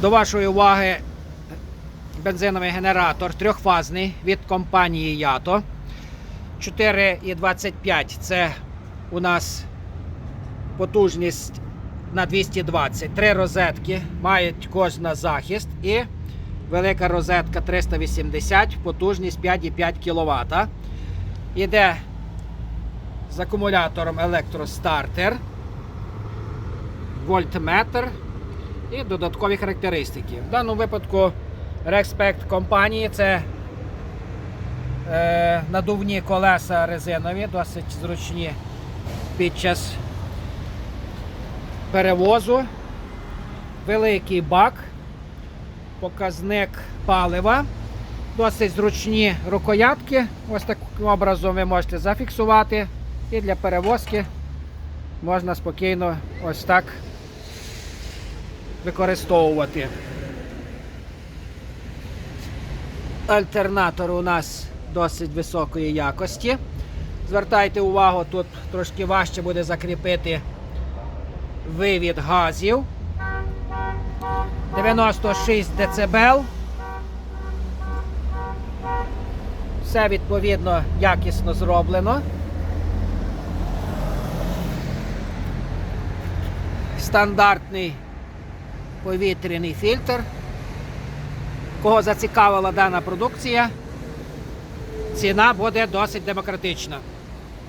До вашої уваги бензиновий генератор трьохфазний від компанії Ято. 4,25 це у нас потужність на 220. Три розетки мають кожна захист і велика розетка 380, потужність 5,5 кВт. Іде з акумулятором електростартер, вольтметр і додаткові характеристики. В даному випадку Респект компанії це е, надувні колеса резинові, досить зручні під час перевозу. Великий бак, показник палива, досить зручні рукоятки. Ось таким образом ви можете зафіксувати. І для перевозки можна спокійно ось так використовувати. Альтернатор у нас досить високої якості. Звертайте увагу, тут трошки важче буде закріпити вивід газів. 96 дБ. Все відповідно якісно зроблено. Стандартний повітряний фільтр. Кого зацікавила дана продукція, ціна буде досить демократична.